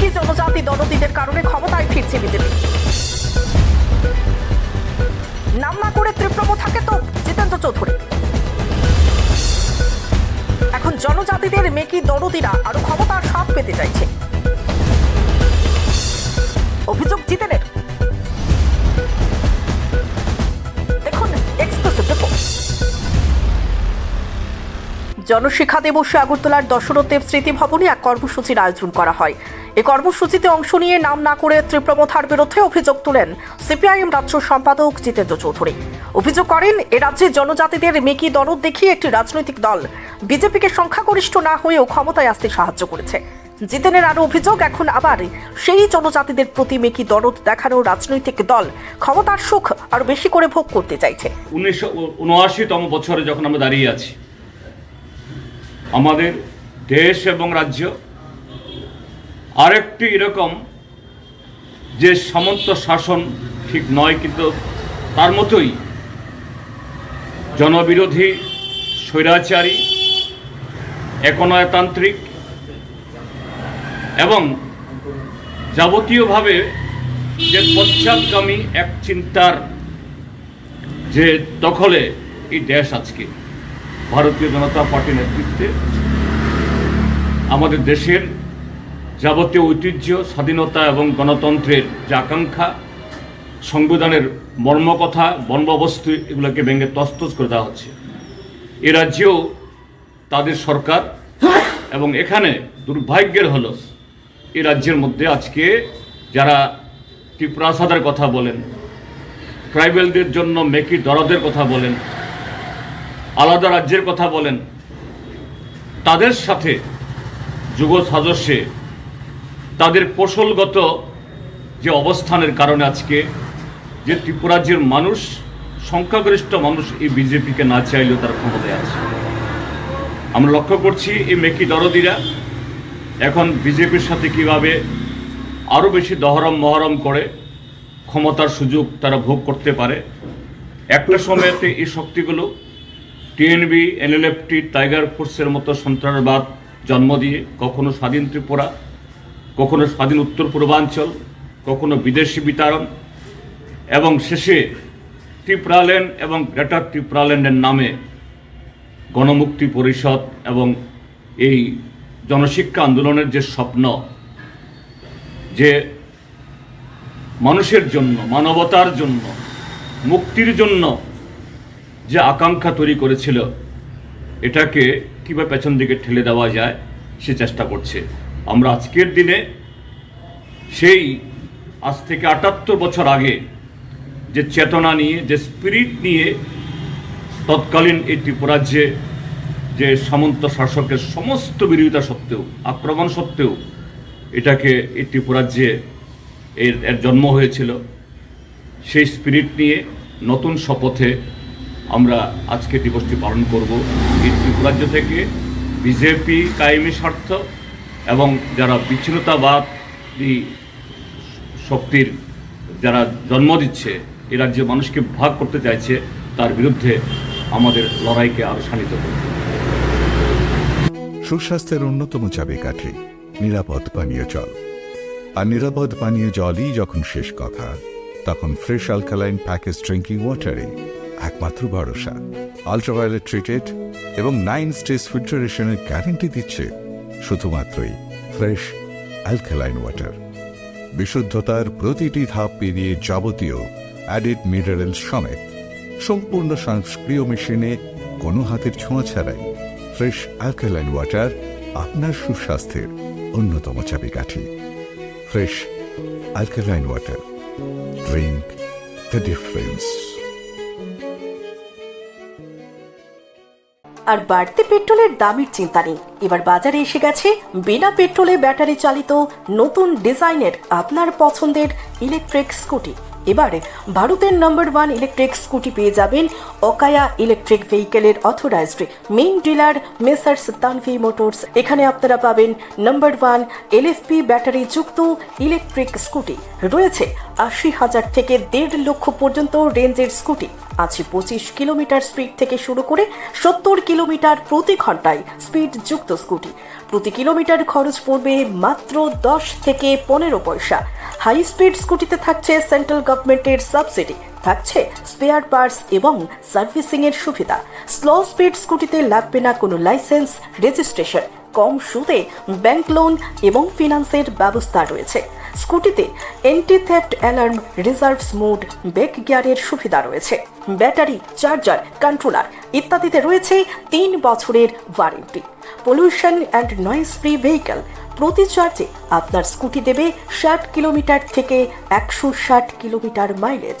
মেকি জনজাতি দলতিদের কারণে ক্ষমতায় ফিরছে বিজেপি। নাম না করে ত্রিপ্রম থাকে তো জিতেন্দ্র চৌধুরী। এখন জনজাতিদের মেকি দরদিরা আরও ক্ষমতার স্বাদ পেতে চাইছে। অভিযোগ জিতেনের। দেখুন এক্সক্লুসিভ রিপোর্ট। জনশিক্ষা দিবসে আগরতলার দশরথ দেব স্মৃতি ভবনে এক কর্মসূচির আয়োজন করা হয়। এই কর্মসূচিতে অংশ নিয়ে নাম না করে ত্রিপ্রমথার বিরুদ্ধে অভিযোগ তুলেন সিপিআইএম রাজ্য সম্পাদক জিতেন্দ্র চৌধুরী। অভিযোগ করেন, এ রাজ্যে জনজাতিদের মেকি দরদ দেখিয়ে একটি রাজনৈতিক দল বিজেপিকে সংখ্যাগরিষ্ঠ না হয়েও ক্ষমতায় আসতে সাহায্য করেছে। জিতেনের আরও অভিযোগ, এখন আবার সেই জনজাতিদের প্রতি মেকি দরদ দেখানো রাজনৈতিক দল ক্ষমতার সুখ আরও বেশি করে ভোগ করতে চাইছে। উনিশশো উনআশিতম বছরে যখন আমরা দাঁড়িয়ে আছি, আমাদের দেশ এবং রাজ্য আরেকটি এরকম যে সামন্ত শাসন ঠিক নয়, কিন্তু তার মতোই জনবিরোধী, স্বৈরাচারী, একনয়তান্ত্রিক এবং যাবতীয়ভাবে যে পশ্চাৎগামী এক চিন্তার যে দখলে এই দেশ আজকে ভারতীয় জনতা পার্টির নেতৃত্বে, আমাদের দেশের যাবতীয় ঐতিহ্য, স্বাধীনতা এবং গণতন্ত্রের যে আকাঙ্ক্ষা, সংবিধানের মর্মকথা বর্মবস্তু এগুলোকে ভেঙে তস্তস করে দেওয়া হচ্ছে। এ রাজ্যেও তাদের সরকার এবং এখানে দুর্ভাগ্যের হলো, এ রাজ্যের মধ্যে আজকে যারা ত্রিপ্রাসাদের কথা বলেন, ট্রাইবেলদের জন্য মেকি দরদের কথা বলেন, আলাদা রাজ্যের কথা বলেন, তাদের সাথে যুগ সাজস্যে তাদের কৌশলগত যে অবস্থানের কারণে আজকে যে ত্রিপুরাজ্যের মানুষ, সংখ্যাগরিষ্ঠ মানুষ এই বিজেপিকে না চাইলেও তার ক্ষমতায় আছে। আমরা লক্ষ্য করছি এই মেকি দরদিরা এখন বিজেপির সাথে কীভাবে আরও বেশি দহরম মহরম করে ক্ষমতার সুযোগ তারা ভোগ করতে পারে। একটা সময়তে এই শক্তিগুলো টিএনবি, এনএলএফটি, টাইগার ফোর্সের মতো সন্ত্রাসবাদ জন্ম দিয়ে কখনো স্বাধীন ত্রিপুরা কখনো স্বাধীন উত্তর পূর্বাঞ্চল, কখনো বিদেশি বিতরণ এবং শেষে ত্রিপুরাল্যান্ড এবং গ্রেটার ত্রিপুরাল্যান্ডের নামে গণমুক্তি পরিষদ এবং এই জনশিক্ষা আন্দোলনের যে স্বপ্ন, যে মানুষের জন্য, মানবতার জন্য, মুক্তির জন্য যে আকাঙ্ক্ষা তৈরি করেছিল, এটাকে কীভাবে পেছন দিকে ঠেলে দেওয়া যায় সে চেষ্টা করছে। আমরা আজকের দিনে সেই আজ থেকে আটাত্তর বছর আগে যে চেতনা নিয়ে, যে স্পিরিট নিয়ে তৎকালীন এই ত্রিপুরাজ্যে যে সামন্ত শাসকের সমস্ত বিরোধিতা সত্ত্বেও, আক্রমণ সত্ত্বেও এটাকে এই ত্রিপুরাজ্যে এর এর জন্ম হয়েছিল, সেই স্পিরিট নিয়ে নতুন শপথে আমরা আজকে দিবসটি পালন করব। এই ত্রিপুরাজ্য থেকে বিজেপি কায়েমি স্বার্থ এবং যারা বিচ্ছিন্নতাবাদী শক্তির যারা জন্ম দিচ্ছে এ রাজ্যে মানুষকে ভাগ করতে চাইছে, তার বিরুদ্ধে আমাদের লড়াইকে আরও শানিত সুস্বাস্থ্যের অন্যতম চাবিকাঠি, নিরাপদ পানীয় জল। আর নিরাপদ পানীয় জলই যখন শেষ কথা, তখন ফ্রেশ অ্যালকালাইন প্যাকেজ ড্রিঙ্কিং ওয়াটারে একমাত্র ভরসা। আলট্রাভায়োলেট ট্রিটেড এবং নাইন স্টেজ ফিল্টারেশনের গ্যারেন্টি দিচ্ছে শুধুমাত্রই ফ্রেশ অ্যালকালাইন ওয়াটার বিশুদ্ধতার প্রতিটি ধাপ পেরিয়ে যাবতীয় অ্যাডিড মিনারেল সমেত সম্পূর্ণ সংস্ক্রিয় মেশিনে কোনো হাতের ছোঁয়া ছাড়াই ফ্রেশ অ্যালকালাইন ওয়াটার আপনার সুস্বাস্থ্যের অন্যতম চাবিকাঠি। Fresh alkaline water drink the difference আর বাড়তি পেট্রোলের দামের চিন্তা নেই। এবার বাজারে এসে গেছে বিনা পেট্রোলে ব্যাটারি চালিত নতুন ডিজাইনের আপনার পছন্দের ইলেকট্রিক স্কুটি। এবারে ভারতের নাম্বার ওয়ান ইলেকট্রিক স্কুটি পেয়ে যাবেন Okaya electric ভেহিকেলের authorised main dealer messrs Tanvi Motors এখানে আপনারা পাবেন নাম্বার ওয়ান এলএফপি ব্যাটারি যুক্ত ইলেকট্রিক স্কুটি। রয়েছে আশি হাজার থেকে দেড় লক্ষ পর্যন্ত রেঞ্জের স্কুটি। আছে পঁচিশ কিলোমিটার স্পিড থেকে শুরু করে সত্তর কিলোমিটার প্রতি ঘন্টায় স্পিড যুক্ত স্কুটি প্রতি কিলোমিটার খরচ পড়বে মাত্র দশ থেকে পনেরো পয়সা। হাই স্পিড স্কুটিতে থাকছে সেন্ট্রাল গভর্নমেন্টের সাবসিডি থাকছে স্পেয়ার পার্টস এবং সার্ভিসিং এর সুবিধা। স্লো স্পিড স্কুটিতে লাগবে না কোনো লাইসেন্স রেজিস্ট্রেশন কম সুদে ব্যাংক লোন এবং ফিনান্সের ব্যবস্থা রয়েছে। স্কুটিতে anti theft alarm reverse mode back গিয়ারের সুবিধা রয়েছে। ব্যাটারি, চার্জার কন্ট্রোলার ইত্যাদিতে রয়েছে তিন বছরের warranty pollution and noise free vehicle প্রতি চার্জে আপনার স্কুটি দেবে ষাট কিলোমিটার থেকে একশো ষাট কিলোমিটার মাইলেজ